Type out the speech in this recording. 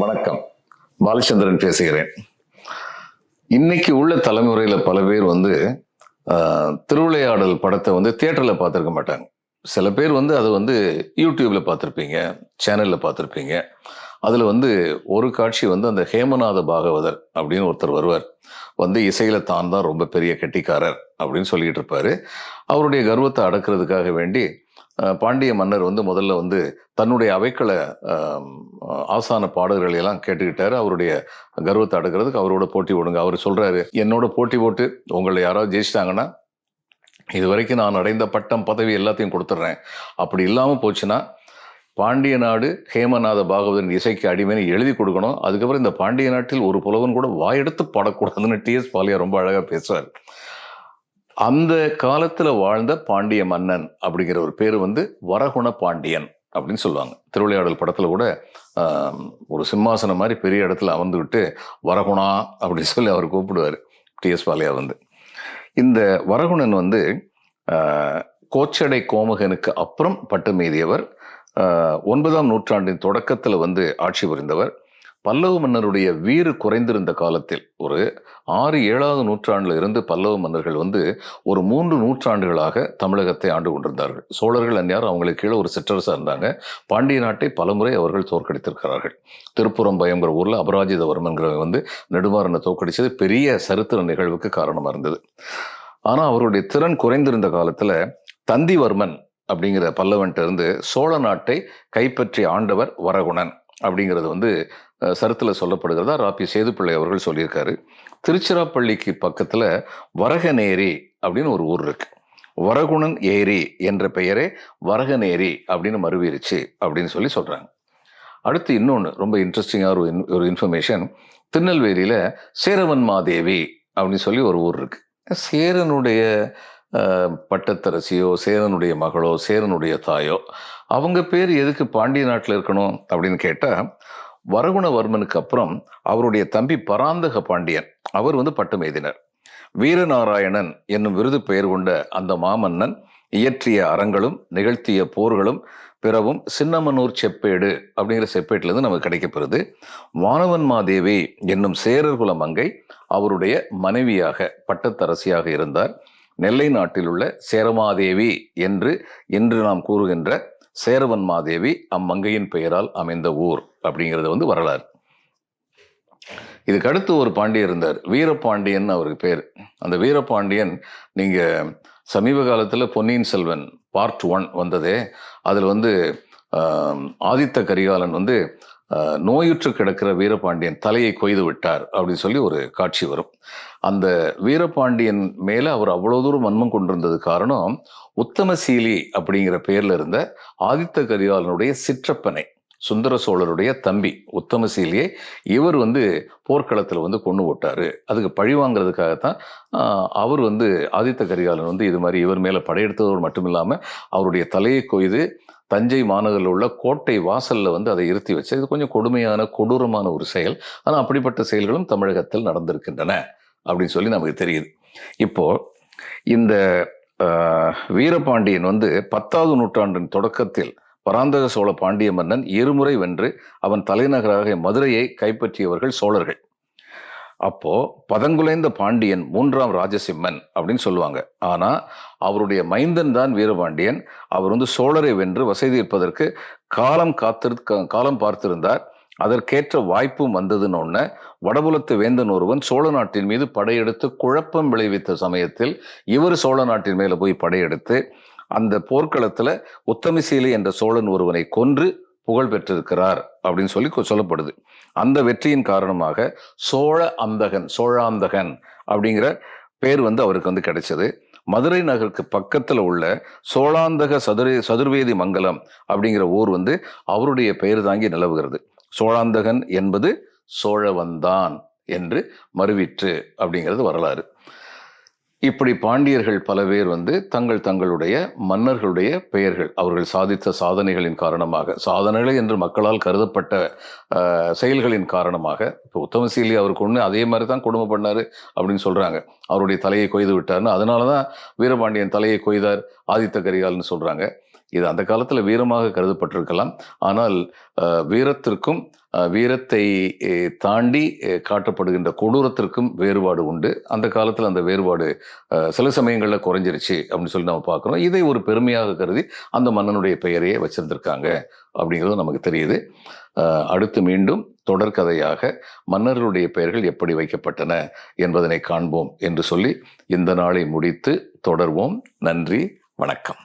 வணக்கம். பாலச்சந்திரன் பேசுகிறேன். இன்னைக்கு உள்ள தலைமுறையில் பல பேர் வந்து திருவிளையாடல் படத்தை வந்து தியேட்டரில் பார்த்துருக்க மாட்டாங்க. சில பேர் வந்து அதை வந்து யூடியூப்பில் பார்த்துருப்பீங்க சேனலில் பார்த்துருப்பீங்க. அதில் வந்து ஒரு காட்சி வந்து அந்த ஹேமநாத பாகவதர் அப்படின்னு ஒருத்தர் வருவார். வந்து இசையில் தான் தான் ரொம்ப பெரிய கெட்டிக்காரர் அப்படின்னு சொல்லிக்கிட்டு இருப்பாரு. அவருடைய கர்வத்தை அடக்கிறதுக்காக வேண்டி பாண்டிய மன்னர் வந்து முதல்ல வந்து தன்னுடைய அவைக்கள ஆசான பாடல்களை எல்லாம் கேட்டுக்கிட்டாரு. அவருடைய கர்வத்தை அடக்கிறதுக்கு அவரோட போட்டி போடுங்க. அவர் சொல்றாரு என்னோட போட்டி போட்டு உங்களை யாராவது ஜெயிச்சிட்டாங்கன்னா இது வரைக்கும் நான் அடைந்த பட்டம் பதவி எல்லாத்தையும் கொடுத்துட்றேன். அப்படி இல்லாமல் போச்சுன்னா பாண்டிய நாடு ஹேமநாத பாகவதன் இசைக்கு அடிமையை எழுதி கொடுக்கணும். அதுக்கப்புறம் இந்த பாண்டிய நாட்டில் ஒரு புலவன் கூட வாயெடுத்து பாடக்கூடாதுன்னு டிஎஸ் பாலியா ரொம்ப அழகாக பேசுவார். அந்த காலத்தில் வாழ்ந்த பாண்டிய மன்னன் அப்படிங்கிற ஒரு பேர் வந்து வரகுண பாண்டியன் அப்படின்னு சொல்லுவாங்க. திருவிளையாடல் படத்தில் கூட ஒரு சிம்மாசனம் மாதிரி பெரிய இடத்துல அமர்ந்துக்கிட்டு வரகுணா அப்படின்னு சொல்லி அவர் கூப்பிடுவார் டிஎஸ் பாலியா வந்து. இந்த வரகுணன் வந்து கோச்சடை கோமகனுக்கு அப்புறம் பட்டு மீதியவர் ஒன்பதாம் நூற்றாண்டின் தொடக்கத்தில் வந்து ஆட்சி புரிந்தவர். பல்லவ மன்னருடைய வீறு குறைந்திருந்த காலத்தில் ஒரு ஆறு ஏழாவது நூற்றாண்டில் இருந்து பல்லவ மன்னர்கள் வந்து ஒரு மூன்று நூற்றாண்டுகளாக தமிழகத்தை ஆண்டு கொண்டிருந்தார்கள். சோழர்கள் அந்நியார் அவங்களுக்கு கீழே ஒரு சிற்றரசாக இருந்தாங்க. பாண்டிய நாட்டை பலமுறை அவர்கள் தோற்கடித்திருக்கிறார்கள். திருப்புறம் பயங்கிற ஊரில் அபராஜிதவர்மன்கிறவங்க வந்து நெடுமாறனை தோற்கடித்தது பெரிய சரித்திர நிகழ்வுக்கு காரணமாக இருந்தது. ஆனால் அவருடைய திறன் குறைந்திருந்த காலத்தில் தந்திவர்மன் அப்படிங்கிற பல்லவன்ட்ட இருந்து சோழ நாட்டை கைப்பற்றிய ஆண்டவர் வரகுணன் அப்படிங்கிறது வந்து சருத்தில் சொல்லப்படுகிறதா ராபி சேதுப்பிள்ளை அவர்கள் சொல்லியிருக்காரு. திருச்சிராப்பள்ளிக்கு பக்கத்தில் வரகநேரி அப்படின்னு ஒரு ஊர் இருக்கு. வரகுணன் ஏரி என்ற பெயரே வரகநேரி அப்படின்னு மறுவிருச்சு அப்படின்னு சொல்லி சொல்கிறாங்க அடுத்து இன்னொன்று ரொம்ப இன்ட்ரெஸ்டிங்காக ஒரு இன் ஒரு இன்ஃபர்மேஷன் திருநெல்வேலியில் சேரவன்மாதேவி அப்படின்னு சொல்லி ஒரு ஊர் இருக்குது சேரனுடைய பட்டத்தரசியோ சேரனுடைய மகளோ சேரனுடைய தாயோ அவங்க பேர் எதுக்கு பாண்டிய நாட்டில் இருக்கணும் அப்படின்னு கேட்டால் வரகுணவர்மனுக்கு அப்புறம் அவருடைய தம்பி பராந்தக பாண்டியன் அவர் வந்து பட்டமெய்தினர் வீரநாராயணன் என்னும் விருது பெயர் கொண்ட அந்த மாமன்னன் இயற்றிய அறங்களும் நிகழ்த்திய போர்களும் பிறவும் சின்னமனூர் செப்பேடு அப்படிங்கிற செப்பேட்டிலிருந்து நமக்கு கிடைக்கப்பெறுது. வானவன் மாதேவி என்னும் சேரர் குல மங்கை அவருடைய மனைவியாக பட்டத்தரசியாக இருந்தார். நெல்லை நாட்டில் உள்ள சேரமாதேவி என்று இன்று நாம் கூறுகின்ற சேரவன் மாதேவி அம்மங்கையின் பெயரால் அமைந்த ஊர் அப்படிங்கிறது வந்து வரலாறு. இதுக்கு அடுத்து ஒரு பாண்டியர் இருந்தார். வீரபாண்டியன் அவருக்கு பேர். அந்த வீரபாண்டியன் நீங்க சமீப காலத்துல பொன்னியின் செல்வன் பார்ட் ஒன் வந்ததே. அதில் வந்து ஆதித்த கரிகாலன் வந்து நோயுற்று கிடக்கிற வீரபாண்டியன் தலையை கொய்து விட்டார் அப்படின்னு சொல்லி ஒரு காட்சி வரும். அந்த வீரபாண்டியன் மேலே அவர் அவ்வளோ தூரம் வன்மம் கொண்டிருந்தது காரணம் உத்தமசீலி அப்படிங்கிற பேரில் இருந்த ஆதித்த கரிகாலனுடைய சிற்றப்பனை. சுந்தர சோழருடைய தம்பி உத்தமசீலியை இவர் வந்து போர்க்களத்தில் வந்து கொண்டு விட்டாரு அதுக்கு பழி வாங்குறதுக்காகத்தான் அவர் வந்து ஆதித்த கரிகாலன் வந்து இது மாதிரி இவர் மேலே படையெடுத்ததோடு மட்டும் இல்லாமல் அவருடைய தலையை கொய்து தஞ்சை மாநகரில் உள்ள கோட்டை வாசலில் வந்து அதை இருத்தி வச்சு இது கொஞ்சம் கொடுமையான கொடூரமான ஒரு செயல். ஆனால் அப்படிப்பட்ட செயல்களும் தமிழகத்தில் நடந்திருக்கின்றன அப்படின்னு சொல்லி நமக்கு தெரியுது. இப்போது இந்த வீரபாண்டியன் வந்து பத்தாவது நூற்றாண்டின் தொடக்கத்தில் பராந்தக சோழ பாண்டிய மன்னன் இருமுறை வென்று அவன் தலைநகராக மதுரையை கைப்பற்றியவர்கள் சோழர்கள். அப்போ பதங்குலைந்த பாண்டியன் மூன்றாம் ராஜசிம்மன் அப்படின்னு சொல்லுவாங்க. ஆனா அவருடைய மைந்தன் தான் வீரபாண்டியன். அவர் வந்து சோழரை வென்று வசதி இருப்பதற்கு காலம் காத்திரு காலம் பார்த்திருந்தார். அதற்கேற்ற வாய்ப்பும் வந்ததுன்னு ஒன்று வடபுலத்து வேந்தன் ஒருவன் சோழ நாட்டின் மீது படையெடுத்து குழப்பம் விளைவித்த சமயத்தில் இவர் சோழ நாட்டின் மேல போய் படையெடுத்து அந்த போர்க்களத்தில் உத்தமசீலி என்ற சோழன் ஒருவனை கொன்று புகழ் பெற்றிருக்கிறார் அப்படின்னு சொல்லி கொ- சொல்லப்படுது. அந்த வெற்றியின் காரணமாக சோழ அந்தகன் சோழாந்தகன் அப்படிங்கிற பேர் வந்து அவருக்கு வந்து கிடைச்சது. மதுரை நகருக்கு பக்கத்தில் உள்ள சோழாந்தக சதுர சதுர்வேதி மங்கலம் அப்படிங்கிற ஊர் வந்து அவருடைய பெயர் தாங்கி நிலவுகிறது. சோழாந்தகன் என்பது சோழவந்தான் என்று மறுவிற்று அப்படிங்கிறது வரலாறு. இப்படி பாண்டியர்கள் பல பேர் வந்து தங்கள் தங்களுடைய மன்னர்களுடைய பெயர்கள் அவர்கள் சாதித்த சாதனைகளின் காரணமாக சாதனைகள் என்று மக்களால் கருதப்பட்ட செயல்களின் காரணமாக இப்போ உத்தமசீலி அவருக்கு ஒன்று அதே மாதிரி தான் குடும்பம் பண்ணார் அப்படின்னு சொல்கிறாங்க அவருடைய தலையை கொய்து விட்டார்னு அதனால தான் வீரபாண்டியன் தலையை கொய்தார் ஆதித்த கரிகால்னு சொல்கிறாங்க இது அந்த காலத்தில் வீரமாக கருதப்பட்டிருக்கலாம். ஆனால் வீரத்திற்கும் வீரத்தை தாண்டி காட்டப்படுகின்ற கொடூரத்திற்கும் வேறுபாடு உண்டு. அந்த காலத்தில் அந்த வேறுபாடு சில சமயங்களில் குறைஞ்சிருச்சு அப்படின்னு சொல்லி நம்ம பார்க்குறோம். இதை ஒரு பெருமையாக கருதி அந்த மன்னனுடைய பெயரையே வச்சிருந்திருக்காங்க அப்படிங்கிறது நமக்கு தெரியுது. அடுத்து மீண்டும் தொடர்கதையாக மன்னர்களுடைய பெயர்கள் எப்படி வைக்கப்பட்டன என்பதனை காண்போம் என்று சொல்லி இந்த நாளை முடித்து தொடர்வோம். நன்றி வணக்கம்.